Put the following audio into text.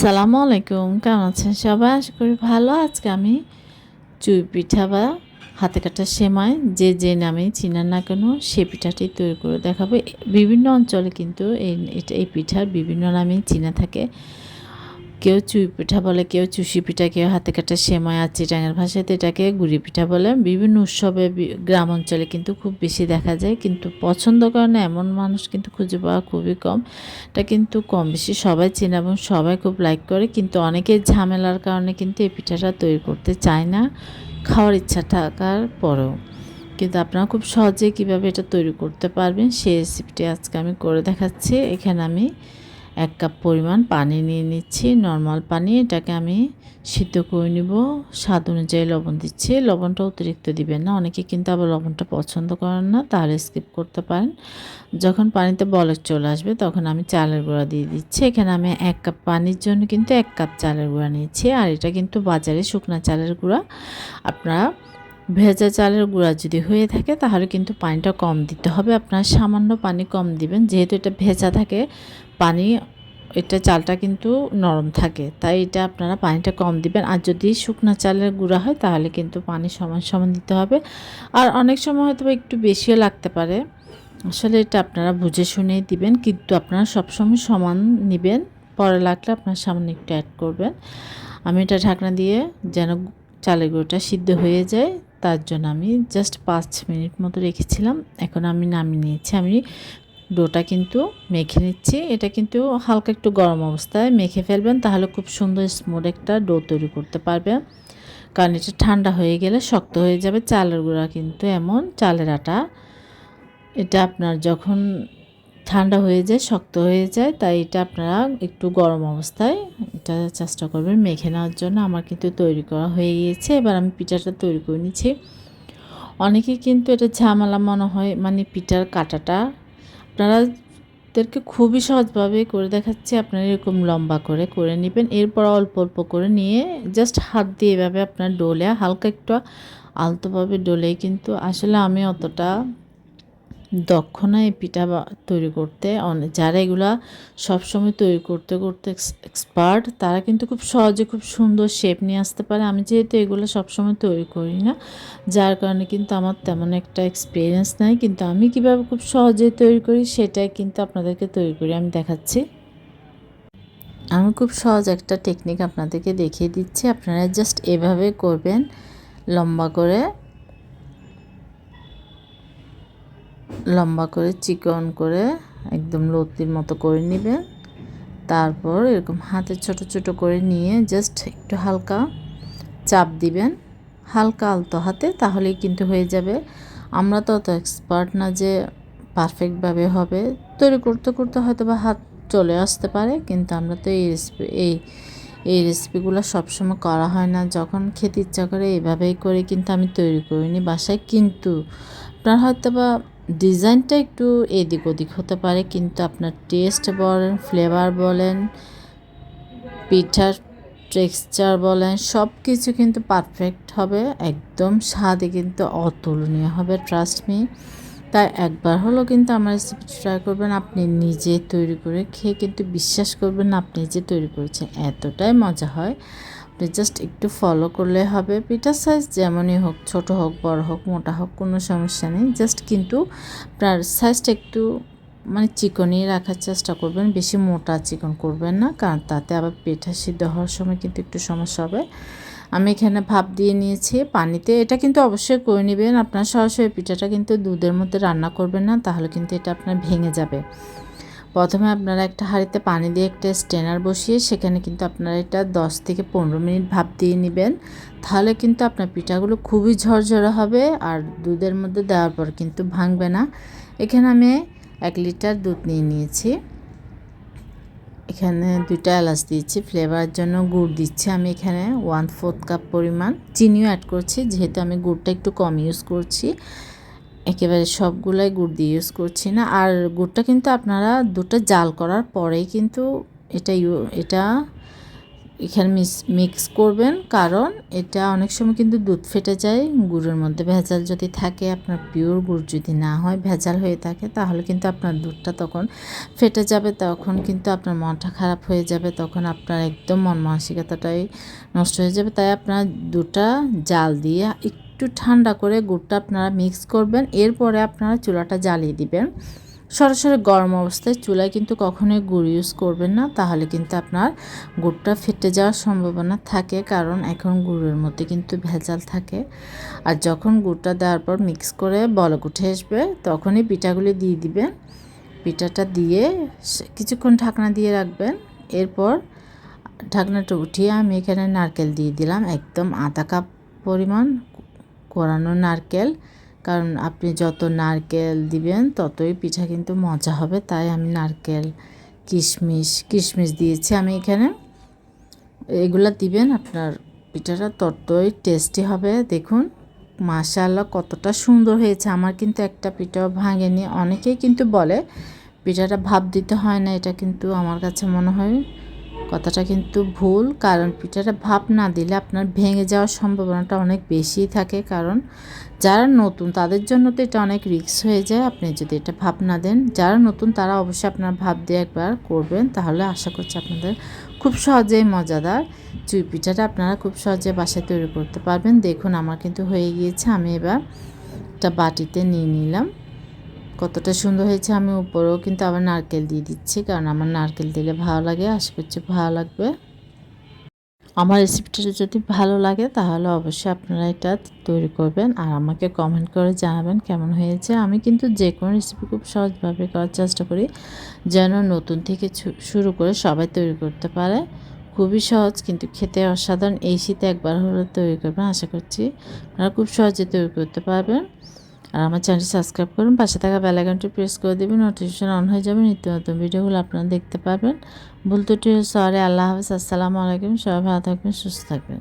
আসসালামু আলাইকুম। কেমন আছেন সবাই? আশা করি ভালো। আজকে আমি চুই পিঠা বা হাতে কাটা সেমাই, যে যে নামে চিনার না কেন, সে পিঠাটি তৈরি করে দেখাবো। বিভিন্ন অঞ্চলে কিন্তু এই, এটা, এই পিঠার বিভিন্ন নামেই চিনা থাকে। কেউ চুই পিঠা বলে, কেউ চুষি পিঠা, কেউ হাতে কাটা সেমাই আর চিটাঙের ভাষাতে এটাকে গুড়ি পিঠা বলে। বিভিন্ন উৎসবে গ্রাম অঞ্চলে কিন্তু খুব বেশি দেখা যায়, কিন্তু পছন্দ করে না এমন মানুষ কিন্তু খুঁজে পাওয়া খুবই কম। এটা কিন্তু কম বেশি সবাই চেনে এবং সবাই খুব লাইক করে, কিন্তু অনেকের ঝামেলার কারণে কিন্তু এই পিঠাটা তৈরি করতে চায় না, খাওয়ার ইচ্ছা থাকার পরেও। কিন্তু আপনারা খুব সহজে কীভাবে এটা তৈরি করতে পারবেন, সেই রেসিপিটি আজকে আমি করে দেখাচ্ছি। এখানে আমি এক কাপ পরিমাণ পানি নিয়ে নিচ্ছি নর্মাল পানি। এটাকে আমি সিদ্ধ করে নিব। স্বাদ অনুযায়ী লবণ দিচ্ছি। লবণটা অতিরিক্ত দিবেন না। অনেকে কিন্তু আবার লবণটা পছন্দ করেন না, তাহলে স্কিপ করতে পারেন। যখন পানিতে বলক চলে আসবে, তখন আমি চালের গুঁড়া দিয়ে দিচ্ছি। এখানে আমি এক কাপ পানির জন্য কিন্তু এক কাপ চালের গুঁড়া নিয়েছি। আর এটা কিন্তু বাজারে শুকনো চালের গুঁড়া। আপনারা ভেজা চালের গুঁড়া যদি হয়ে থাকে, তাহলে কিন্তু পানিটা কম দিতে হবে। আপনার সামান্য পানি কম দিবেন। যেহেতু এটা ভেজা থাকে, পানি এটা চালটা কিন্তু নরম থাকে, তাই এটা আপনারা পানিটা কম দিবেন। আর যদি শুকনা চালের গুঁড়া হয়, তাহলে কিন্তু পানি সমান সমান দিতে হবে। আর অনেক সময় হয়তো একটু বেশিও লাগতে পারে। আসলে এটা আপনারা বুঝে শুনেই দিবেন, কিন্তু আপনারা সবসময় সমান নেবেন। পরে লাগলে আপনার সামনে একটু অ্যাড করবেন। আমি এটা ঢাকনা দিয়ে যেন চালের গুঁড়োটা সিদ্ধ হয়ে যায়, তার জন্য আমি জাস্ট পাঁচ মিনিট মতো রেখেছিলাম। এখন আমি নামিয়ে নিয়েছি। আমি ডোটা কিন্তু মেখে নিচ্ছি। এটা কিন্তু হালকা একটু গরম অবস্থায় মেখে ফেলবেন, তাহলে খুব সুন্দর স্মুথ একটা ডো তৈরি করতে পারবেন। কারণ এটা ঠান্ডা হয়ে গেলে শক্ত হয়ে যাবে। চালের গুঁড়া কিন্তু এমন, চালের আটা। এটা আপনার যখন ঠান্ডা হয়ে যায়, শক্ত হয়ে যায়, তাই এটা আপনারা একটু গরম অবস্থায় এটা চেষ্টা করবেন মেখে নেওয়ার জন্য। আমার কিন্তু তৈরি করা হয়ে গিয়েছে, এবার আমি পিঠাটা তৈরি করে নিচ্ছি। অনেকে কিন্তু এটা ঝামেলা মনে হয় মানে পিঠার কাটাটা আপনারাদেরকে খুবই সহজভাবে করে দেখাচ্ছি। আপনারা এরকম লম্বা করে করে নেবেন। এরপর অল্প অল্প করে নিয়ে জাস্ট হাত দিয়ে এভাবে আপনার ডোলে, হালকা একটু আলতোভাবে ডোলে কিন্তু আসলে আমি অতটা দক্ষ না এই পিঠা তৈরি করতে অনেক যারা এগুলা সবসময় তৈরি করতে করতে এক্সপার্ট, তারা কিন্তু খুব সহজে খুব সুন্দর শেপ নিয়ে আসতে পারে। আমি যেহেতু এগুলো সবসময় তৈরি করি না, যার কারণে কিন্তু আমার তেমন একটা এক্সপিরিয়েন্স নাই, কিন্তু আমি কীভাবে খুব সহজে তৈরি করি সেটাই কিন্তু আপনাদেরকে তৈরি করি আমি দেখাচ্ছি। আমি খুব সহজ একটা টেকনিক আপনাদেরকে দেখিয়ে দিচ্ছি, আপনারা জাস্ট এভাবে করবেন, লম্বা করে। লম্বা করে চিকন করে একদম লতির মতো করে নেবেন তারপর এরকম হাতে ছোট ছোট করে নিয়ে জাস্ট একটু হালকা চাপ দিবেন। হালকা আলতো হাতে তাহলেই কিন্তু হয়ে যাবে। আমরা তো অত এক্সপার্ট না যে পারফেক্টভাবে হবে। তৈরি করতে করতে হয়তো বা হাত চলে আসতে পারে, কিন্তু আমরা তো এই রেসিপি এই এই রেসিপিগুলো সবসময় করা হয় না। যখন খেতে ইচ্ছা করে এইভাবেই করে কিন্তু আমি তৈরি করিনি বাসায়। কিন্তু আপনার হয়তো বা ডিজাইনটা একটু এদিক ওদিক হতে পারে, কিন্তু আপনার টেস্ট বলেন ফ্লেভার বলেন, পিঠার টেক্সচার বলেন সব কিছু কিন্তু পারফেক্ট হবে, একদম স্বাদে কিন্তু অতুলনীয় হবে ট্রাস্ট মি তাই একবার হলো কিন্তু আমার রেসিপি ট্রাই করবেন, আপনি নিজে তৈরি করে খেয়ে কিন্তু বিশ্বাস করবেন আপনি যে তৈরি করেছেন, এতটাই মজা হয়। আপনি জাস্ট একটু ফলো করলে হবে। পিঠার সাইজ যেমনই হোক, ছোট হোক, বড় হোক, মোটা হোক, কোনো সমস্যা নেই। জাস্ট কিন্তু আপনার সাইজটা একটু মানে চিকনই রাখার চেষ্টা করবেন, বেশি মোটা চিকন করবেন না, কারণ তাতে আবার পিঠা সিদ্ধ হওয়ার সময় কিন্তু একটু সমস্যা হবে। আমি এখানে ভাপ দিয়ে নিয়েছি পানিতে। এটা কিন্তু অবশ্যই করে নেবেন। আপনার সরাসরি পিঠাটা কিন্তু দুধের মধ্যে রান্না করবেন না, তাহলে কিন্তু এটা আপনার ভেঙে যাবে। প্রথমে আপনারা একটা হাঁড়িতে পানি দিয়ে একটা স্টেনার বসিয়ে সেখানে কিন্তু আপনারা এটা দশ থেকে পনেরো মিনিট ভাপ দিয়ে নেবেন। তাহলে কিন্তু আপনার পিঠাগুলো খুবই ঝরঝরে হবে আর দুধের মধ্যে দেওয়ার পর কিন্তু ভাঙবে না। এখানে আমি এক লিটার দুধ নিয়ে নিয়েছি। এখানে দুইটা এলাচ দিয়েছি, ফ্লেভারের জন্য গুড় দিচ্ছি আমি এখানে ওয়ান ফোর্থ কাপ পরিমাণ। চিনিও অ্যাড করছি, যেহেতু আমি গুড়টা একটু কম ইউজ করছি। একেবারে সবগুলাই গুড় দিয়ে ইউজ করছি না। আর গুড়টা কিন্তু আপনারা দুটো জাল করার পরেই কিন্তু এটা এটা এখানে মিক্স করবেন। কারণ এটা অনেক সময় কিন্তু দুধ ফেটে যায়, গুড়ের মধ্যে ভেজাল যদি থাকে, আপনার পিওর গুড় যদি না হয়, ভেজাল হয়ে থাকে, তাহলে কিন্তু আপনার দুধটা তখন ফেটে যাবে, তখন কিন্তু আপনার মনটা খারাপ হয়ে যাবে, তখন আপনার একদম মন মানসিকতাটাই নষ্ট হয়ে যাবে। তাই আপনার দুধটা জাল দিয়ে একটু ঠান্ডা করে গুড়টা আপনারা মিক্স করবেন, এরপরে আপনারা চুলাটা জ্বালিয়ে দিবেন। সরাসরি গরম অবস্থায় চুলায় কিন্তু কখনোই গুড় ইউজ করবেন না, তাহলে কিন্তু আপনার গুড়টা ফেটে যাওয়ার সম্ভাবনা থাকে, কারণ এখন গুড়ের মধ্যে কিন্তু ভেজাল থাকে। আর যখন গুড়টা দেওয়ার পর মিক্স করে বলক উঠে আসবে, তখনই পিঠাগুলি দিয়ে দিবেন। পিঠাটা দিয়ে কিছুক্ষণ ঢাকনা দিয়ে রাখবেন, এরপর ঢাকনাটা উঠিয়ে আমি এখানে নারকেল দিয়ে দিলাম, একদম আধা কাপ পরিমাণ কোরানো নারকেল, কারণ আপনি যত নারকেল দিবেন, ততই পিঠা কিন্তু মজা হবে। তাই আমি নারকেল, কিশমিশ কিশমিশ দিয়েছি আমি এখানে। এগুলা দিবেন, আপনার পিঠাটা ততই টেস্টি হবে। দেখুন মাশাল্লাহ কতটা সুন্দর হয়েছে। আমার কিন্তু একটা পিঠাও ভাঙেনি। অনেকেই কিন্তু বলে, পিঠাটা ভাব দিতে হয় না, এটা কিন্তু আমার কাছে মনে হয় কথাটা কিন্তু ভুল, কারণ পিঠাটা ভাপ না দিলে আপনার ভেঙে যাওয়ার সম্ভাবনাটা অনেক বেশি থাকে। কারণ যারা নতুন, তাদের জন্য তো এটা অনেক রিস্ক হয়ে যায়। আপনি যদি এটা ভাপ না দেন, যারা নতুন, তারা অবশ্যই আপনার ভাপ দিয়ে একবার করবেন। তাহলে আশা করছি আপনাদের খুব সহজেই মজাদার চুই পিঠাটা আপনারা খুব সহজে বাসায় তৈরি করতে পারবেন। দেখুন, আমার কিন্তু হয়ে গিয়েছে। আমি এবার একটা বাটিতে নিয়ে নিলাম। কতটা সুন্দর হয়েছে আমি উপরেও কিন্তু আবার নারকেল দিয়ে দিচ্ছি, কারণ আমার নারকেল দিলে ভালো লাগে, আশা করছি ভালো লাগবে। আমার রেসিপিটা যদি ভালো লাগে তাহলে অবশ্যই আপনারা এটা তৈরি করবেন আর আমাকে কমেন্ট করে জানাবেন কেমন হয়েছে। আমি কিন্তু যে কোনো রেসিপি খুব সহজভাবে করার চেষ্টা করি, যেন নতুন থেকে শুরু করে সবাই তৈরি করতে পারে। খুবই সহজ কিন্তু খেতে অসাধারণ, এই শীতে একবার হলে তৈরি করবেন, আশা করছি আপনারা খুব সহজে তৈরি করতে পারবেন। আর আমার চ্যানেলটি সাবস্ক্রাইব করুন, পাশে থাকা বেলাইকনটি প্রেস করে দেবেন নোটিফিকেশন অন হয়ে যাবে, নিত্য নতুন ভিডিওগুলো আপনারা দেখতে পাবেন ভুল ত্রুটি সরি আল্লাহ হাফিজ, আসসালামু আলাইকুম, সবাই ভালো থাকবেন, সুস্থ থাকবেন।